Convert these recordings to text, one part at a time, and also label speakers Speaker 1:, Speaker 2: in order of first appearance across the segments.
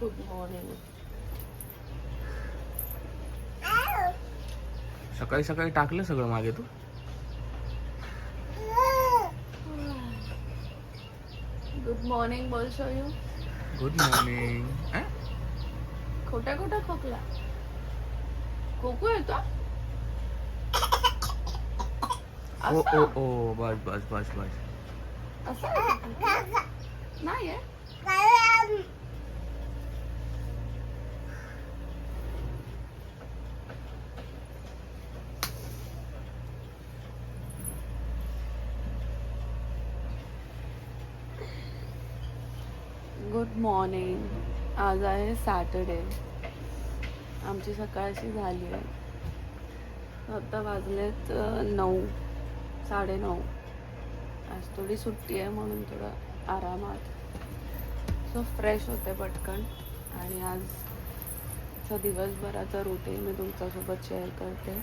Speaker 1: Good morning
Speaker 2: सकाळी सकाळी टाकलं सगळं मागे तू?
Speaker 1: गुड मॉर्निंग बोल यू
Speaker 2: गुड मॉर्निंग
Speaker 1: खोटा खोटा खोकला. खोकू येतो
Speaker 2: ओ ओ ओ बस बस बस बस.
Speaker 1: असं नाही आहे गुड मॉर्निंग आज आहे सॅटर्डे आमची सकाळची झाली आहे. आता वाजलेत साडे नऊ. साडेनऊ आज थोडी सुट्टी आहे म्हणून थोडं आरामात. सो फ्रेश होते पटकन. आणि आजचा दिवसभराचा रुटीन मी तुमच्यासोबत शेअर करते.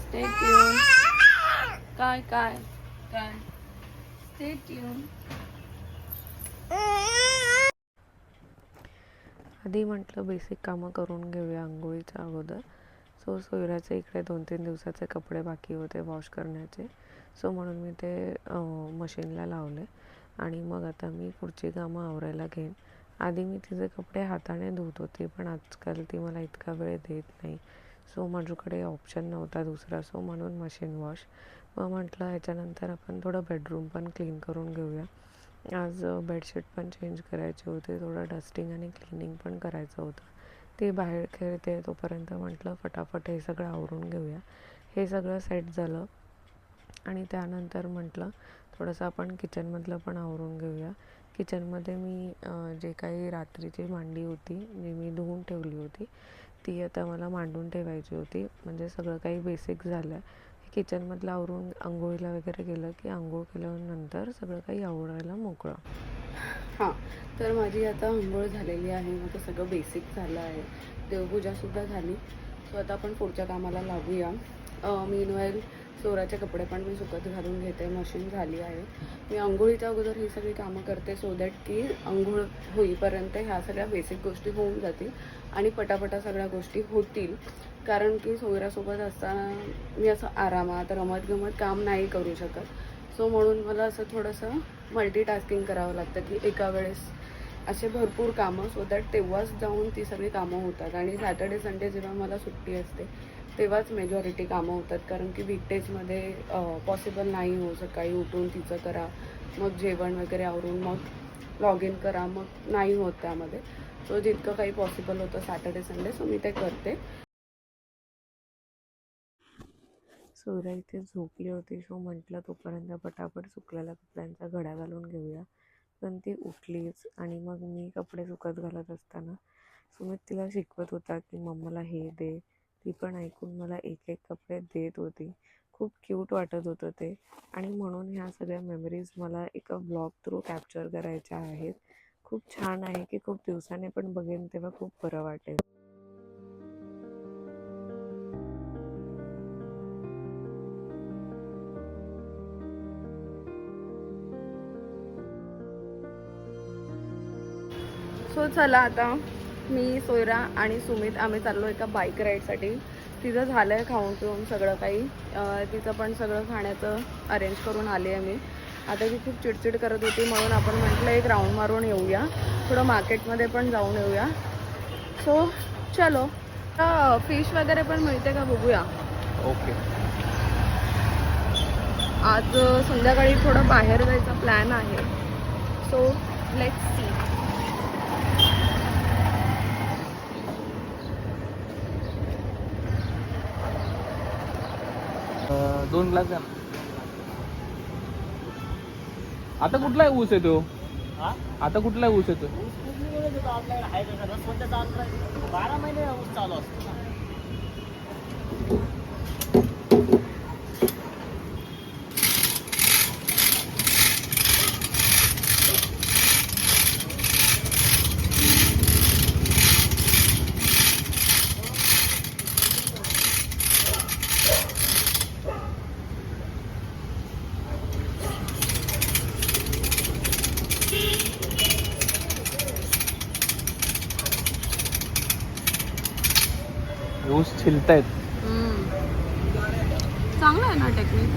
Speaker 1: स्टे ट्यून काय काय? काय? स्टे ट्यून आधी म्हटलं बेसिक कामं करून घेऊया आंघोळीच्या अगोदर. सो सोयराचे इकडे दोन तीन दिवसाचे कपडे बाकी होते वॉश करण्याचे. सो म्हणून मी ते मशीनला लावले. आणि मग आता मी पुढची कामं आवरायला घेईन. आधी मी तिचे कपडे हाताने धुत होते पण आजकाल ती मला इतका वेळ देत नाही. सो माझ्याकडे ऑप्शन नव्हता दुसरा सो म्हणून मशीन वॉश मग म्हटलं ह्याच्यानंतर आपण थोडं बेडरूम पण क्लीन करून घेऊया. आज बेडशीट पण चेंज करायचे होते थोडं डस्टिंग आणि क्लिनिंग पण करायचं होतं. ते बाहेर खेळते तोपर्यंत म्हटलं फटाफट हे सगळं आवरून घेऊया. हे सगळं सेट झालं. आणि त्यानंतर म्हटलं थोडंसं आपण किचनमधलं पण आवरून घेऊया. किचनमध्ये मी जे काही रात्रीची मांडी होती जी मी धुवून ठेवली होती ती आता मला मांडून ठेवायची होती. म्हणजे सगळं काही बेसिक झालं. आहे किचनमधलं आवरून आंघोळीला वगैरे गेलं की आंघोळ केल्यानंतर सगळं काही आवरायला मोकळं. हां तर माझी आता आंघोळ झालेली आहे. माझं सगळं बेसिक झालं आहे. देवपूजासुद्धा झाली. सो आता आपण पुढच्या कामाला लागूया. मी इनवाईल चोराचे कपडे पण मी सुकत घालून घेते मशीन झाली आहे. मी आंघोळीच्या अगोदर ही सगळी कामं करते सो दॅट की आंघोळ होईपर्यंत ह्या सगळ्या बेसिक गोष्टी होऊन जातील आणि पटापटा सगळ्या गोष्टी होतील. कारण की सोयरासोबत असताना मी असं आरामात रमत गमत काम नाही करू शकत. सो म्हणून मला असं थोडंसं मल्टीटास्किंग करावं लागतं की एका वेळेस असे भरपूर कामं सो दॅट तेव्हाच जाऊन ती सगळी कामं होतात. आणि सॅटर्डे संडे जेव्हा मला सुट्टी असते तेव्हाच मेजॉरिटी कामं होतात. कारण की वीकडेजमध्ये पॉसिबल नाही हो सकाळी उठून तिचं करा मग जेवण वगैरे आवरून मग लॉग इन करा मग नाही होत त्यामध्ये. सो जितकं काही पॉसिबल होतं सॅटर्डे संडे सो मी ते करते. सोयरा इथे झोपली होती सो म्हटलं तोपर्यंत पटापट सुकलेल्या कपड्यांचा घड्या घालून घेऊया. पण ती उठलीच आणि मग मी कपडे सुकत घालत असताना सुमित तिला शिकवत होता की मम्माला हे दे ती पण ऐकून मला एक एक कपडे देत होती. खूप क्यूट वाटत होतं ते. आणि म्हणून ह्या सगळ्या मेमरीज मला एका ब्लॉग थ्रू कॅप्चर करायच्या आहेत. खूप छान आहे की खूप दिवसाने पण बघेन तेव्हा खूप बरं वाटेल. सो चला आता. मी सोयरा आणि सुमित आम्ही चाललो एका बाईक राईडसाठी तिचं झालं आहे खाऊन पिऊन सगळं काही. तिचं पण सगळं खाण्याचं अरेंज करून आले आहे मी. आता ती खूप चिडचिड करत होती म्हणून आपण म्हटलं एक राऊंड मारून येऊया. थोडं मार्केटमध्ये पण जाऊन येऊया. सो चलो. फिश वगैरे पण मिळते का बघूया?
Speaker 2: ओके
Speaker 1: आज संध्याकाळी थोडं बाहेर जायचा प्लॅन आहे. सो लेट्स सी
Speaker 2: दोन ग्लास द्या ना आता कुठला ऊस येतो
Speaker 3: हा?
Speaker 2: आता कुठला ऊस येतो
Speaker 3: ऊस येतो आपल्याकडे? आहे का रस कोणत्या चालू राहील बारा महिने ऊस चालू असतो.
Speaker 1: हम्म. चांगलं आहे ना टेक्निक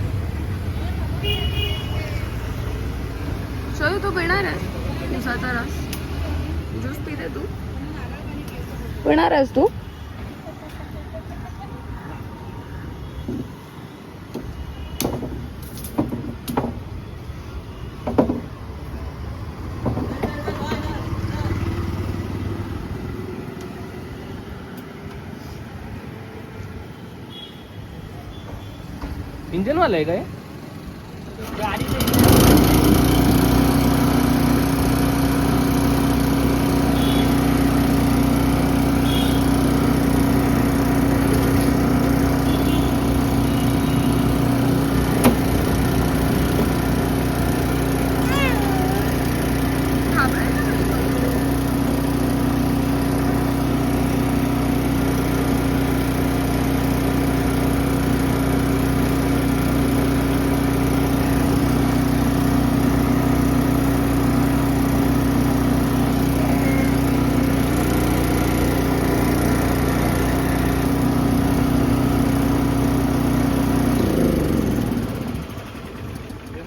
Speaker 1: शोयू तू पिणार आहे उसाचा रस? ज्यूस पिते तू. पिणार आहेस तू?
Speaker 2: ઇન્જિનમાં લઈ ગયે?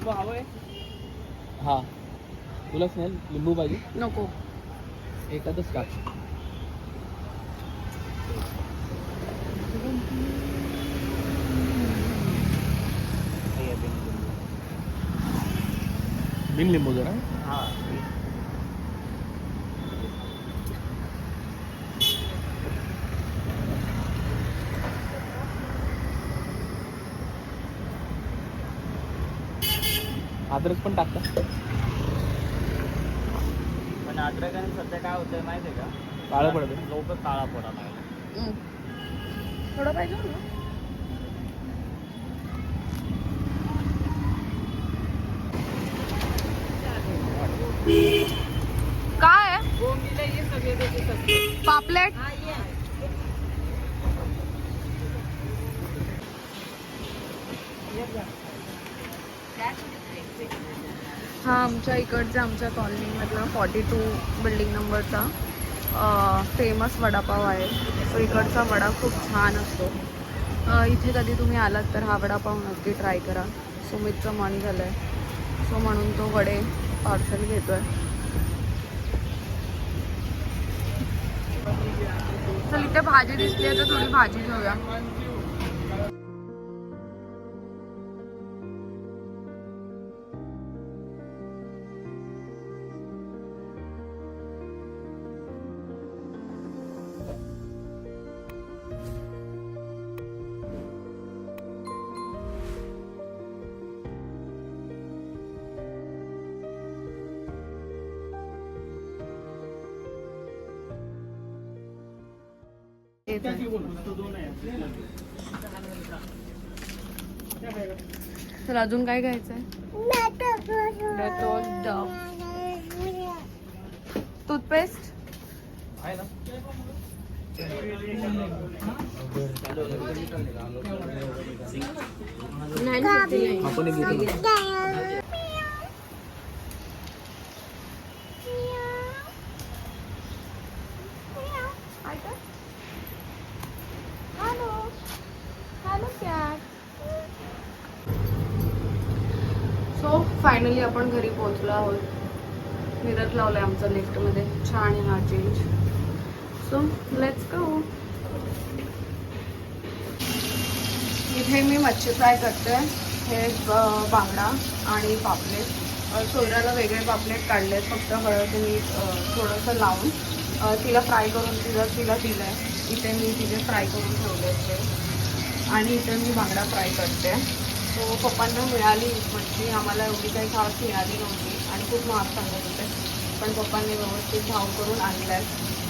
Speaker 2: लिंबू हवंय हा. तुला स्नेल लिंबू पाहिजे?
Speaker 1: नको.
Speaker 2: एखादच टाक. बिन लिंबू जरा
Speaker 3: हा
Speaker 2: अद्रक पण टाकता
Speaker 3: पण अद्रकाने सध्या काय होतंय माहितीये का?
Speaker 2: काळं पडतं.
Speaker 3: लवकर काळा पडायला लागला
Speaker 1: थोडं पाहिजे ना? काय? आहे? पापलेट? हा आमच्या इकडचा आमच्या कॉलनीमधला फॉर्टी टू बिल्डिंग नंबरचा फेमस वडापाव आहे. सो इकडचा वडा खूप छान असतो. इथे कधी तुम्ही आलात तर हा वडापाव नक्की ट्राय करा. सुमितचं मन झालं आहे सो म्हणून तो वडे पार्सल घेतो आहे चल इथे भाजी दिसली आहे तर थोडी भाजी घेऊया. आहे. तर अजून काय घ्यायचं आहे टूथपेस्ट
Speaker 2: आहे ना आपण एक घेतो ना.
Speaker 1: सो फायनली आपण घरी पोहोचलो आहोत मिरर लावलाय आमचा छान आहे हा चेंज सो लेट्स गो इथे मी मच्छी फ्राय करते. हे बांगडा आणि पापलेट. अ, सोयऱ्याला वेगळे पापलेट काढले फक्त हळद मी थोडंसं लावून. तिला फ्राय करून तिला तिला दिलं आहे इथे मी तिथे फ्राय करून ठेवले ते. आणि इथे मी बांगडा फ्राय करते. सो पप्पांना मिळाली मच्छी. आम्हाला एवढी काही खास मिळाली नव्हती. आणि खूप महाग सांगत पण पप्पांनी व्यवस्थित धाव करून आणलाय.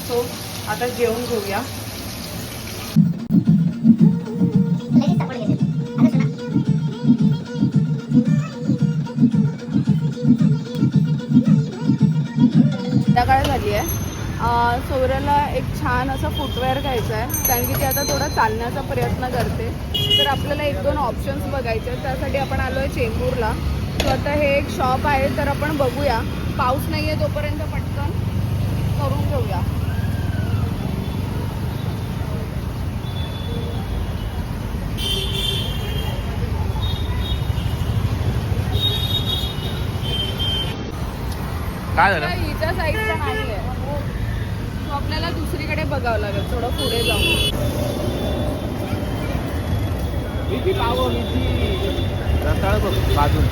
Speaker 1: सो आता जेवण घेऊया. संध्याकाळ झाली आहे सौर्याला एक छान असं फुटवेअर घ्यायचं आहे कारण की ती आता थोडा चालण्याचा प्रयत्न करते. तर आपल्याला एक दोन ऑप्शन्स बघायचे आहेत. त्यासाठी आपण आलो आहे चेंबूरला. सो आता हे एक शॉप आहे. तर आपण बघूया. पाऊस नाही आहे तोपर्यंत पटकन करून घेऊया.
Speaker 2: काय झालं?
Speaker 1: हिच्या साईडचा नाही आहे आपल्याला दुसरीकडे बघावं लागेल थोडं पुढे जाऊन.
Speaker 2: रताळ बाजून.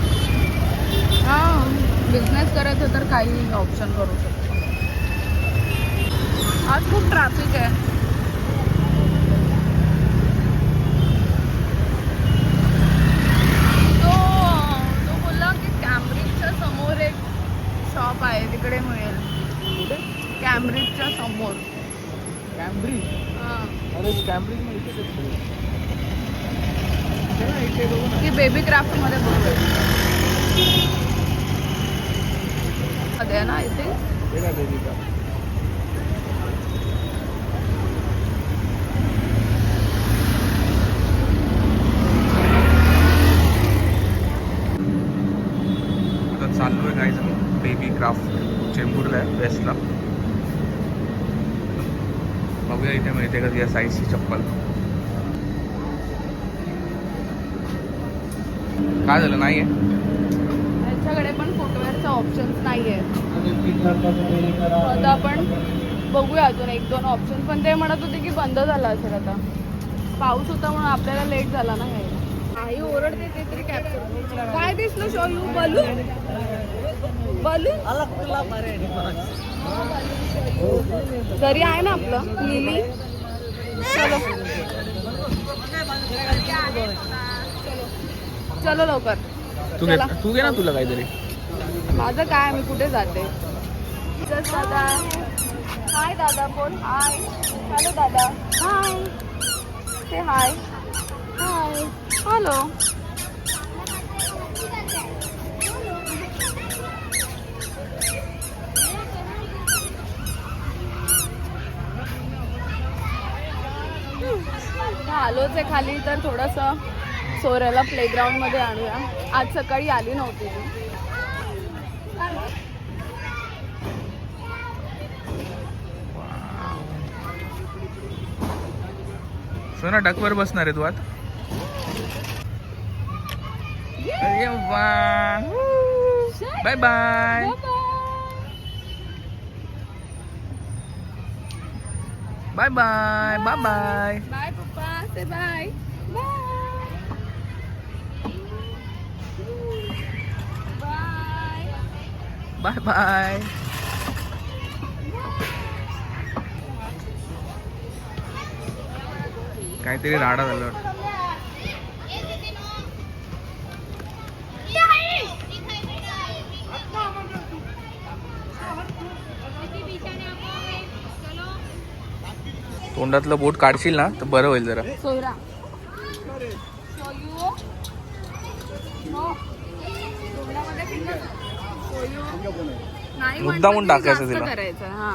Speaker 1: हा. बिझनेस करायचं तर काही ऑप्शन करू शकतो. आज खूप ट्रॅफिक आहे. तो तो बोलला की कॅम्ब्रिजच्या समोर एक शॉप आहे तिकडे मिळेल.
Speaker 2: कुठे?
Speaker 1: कॅम्ब्रिजच्या समोर.
Speaker 2: कॅम्ब्रिज
Speaker 1: हा.
Speaker 2: अरे कॅम्ब्रिजमध्ये इथे बघू
Speaker 1: की बेबी क्राफ्टमध्ये बघूया मध्ये आहे ना
Speaker 2: आय थिंक. चाललो आहे काय बेबी क्राफ्ट चेंबूरला आहे वेस्टला बघूया इथे मिळते का या साईजची चप्पल. काय झालं? नाही आहे
Speaker 1: फुटवेअरचे ऑप्शन्स नाही आहेत आता आपण बघूया अजून एक दोन ऑप्शन पण ते म्हणत होते की बंद झाला असेल आता. पाऊस होता म्हणून आपल्याला लेट झाला ना यायला आई ओरडते ते तरी कॅप्चर काय दिसलं शो यू बलून? बलून? घरी आहे ना आपलं? लिली? चलो. चलो लवकर.
Speaker 2: तू घे ना तुला काहीतरी.
Speaker 1: माझं काय मी कुठे जाते? दादा. हाय दादा बोल. हाय. हॅलो दादा. Hi. Say hi hi. Hello. आलोच आहे खाली तर थोडंसं सोऱ्याला प्लेग्राऊंडमध्ये आणूया. आज सकाळी आली नव्हती ती
Speaker 2: सोना डकवर बसणार आहे तू आता? अरे वा. Bye bye bye bye bye bye
Speaker 1: bye पप्पा say bye bye
Speaker 2: bye bye काहीतरी राडा झाला वाटतं. तोंडातलं बोट काढशील ना तर बरं होईल जरा.
Speaker 1: नाही
Speaker 2: मुद्दामून टाकायचं तिला.
Speaker 1: करायचं हा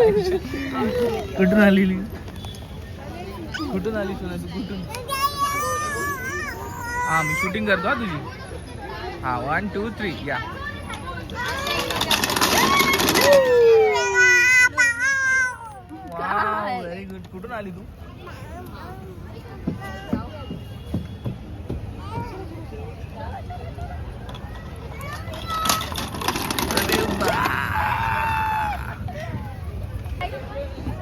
Speaker 2: कुठून आलेली कुठून आली तुला तू कुठून हा मी शूटिंग करतो हा तुझी हा वन टू थ्री या व्हेरी गुड कुठून आली तू अरे
Speaker 1: Bye.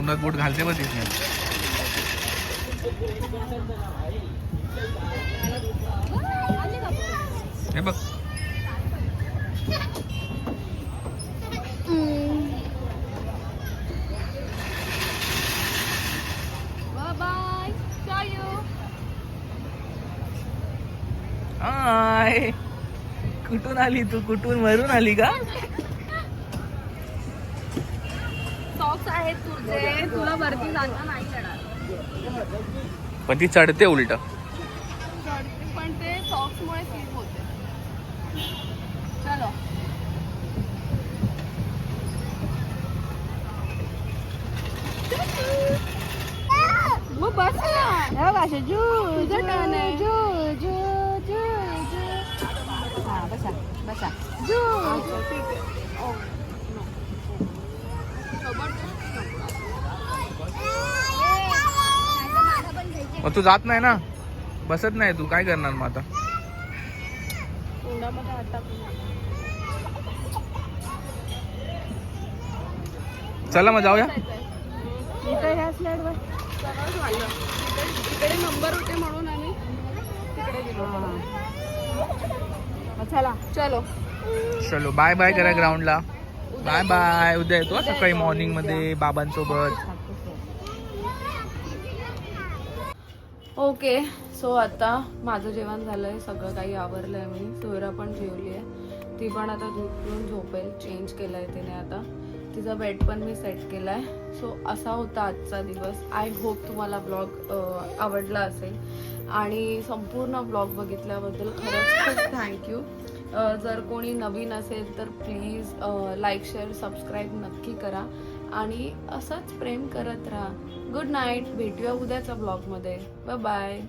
Speaker 2: तोंडात बोट घालते बघ तिथे हे बघ. कुठून आली तू? कुठून? वरून आली का?
Speaker 4: सॉक्स आहेत तुझे तुला वरती जाता नाही येणार.
Speaker 2: पण ती चढते उलट.
Speaker 4: चढते पण ते सॉक्स मुळे स्लीप होते. चलो. मग बस ना. तुझं turn आहे.
Speaker 2: मग तू जात नाही ना? बसत नाही तू. काय करणार मग आता? चला मग जाऊया.
Speaker 4: इथे ह्या स्लाइडवर सगळं झालं इकडे- इकडे नंबर होते म्हणून आम्ही तिकडे गेलो. चला चलो.
Speaker 2: चलो बाय बाय करा ग्राउंडला बाय बाय उद्या येतो सकाळी मॉर्निंगमध्ये बाबांसोबत.
Speaker 1: ओके सो आता माझं जेवण झालंय सगळं काही आवरलंय मी. सोयरा पण जेवली आहे ती पण आता दूध पिऊन झोपेल चेंज केलंय तिने आता. तिचा बेड पण मी सेट केलाय. सो असा होता आजचा दिवस. आय होप तुम्हाला ब्लॉग आवडला असेल. आणि संपूर्ण ब्लॉग बघितल्याबद्दल खरंच खूप थँक्यू जर कोणी नवीन असेल तर प्लीज लाईक शेअर सबस्क्राईब नक्की करा. आणि असंच प्रेम करत राहा. गुड नाईट भेटूया उद्याच्या ब्लॉगमध्ये बाय बाय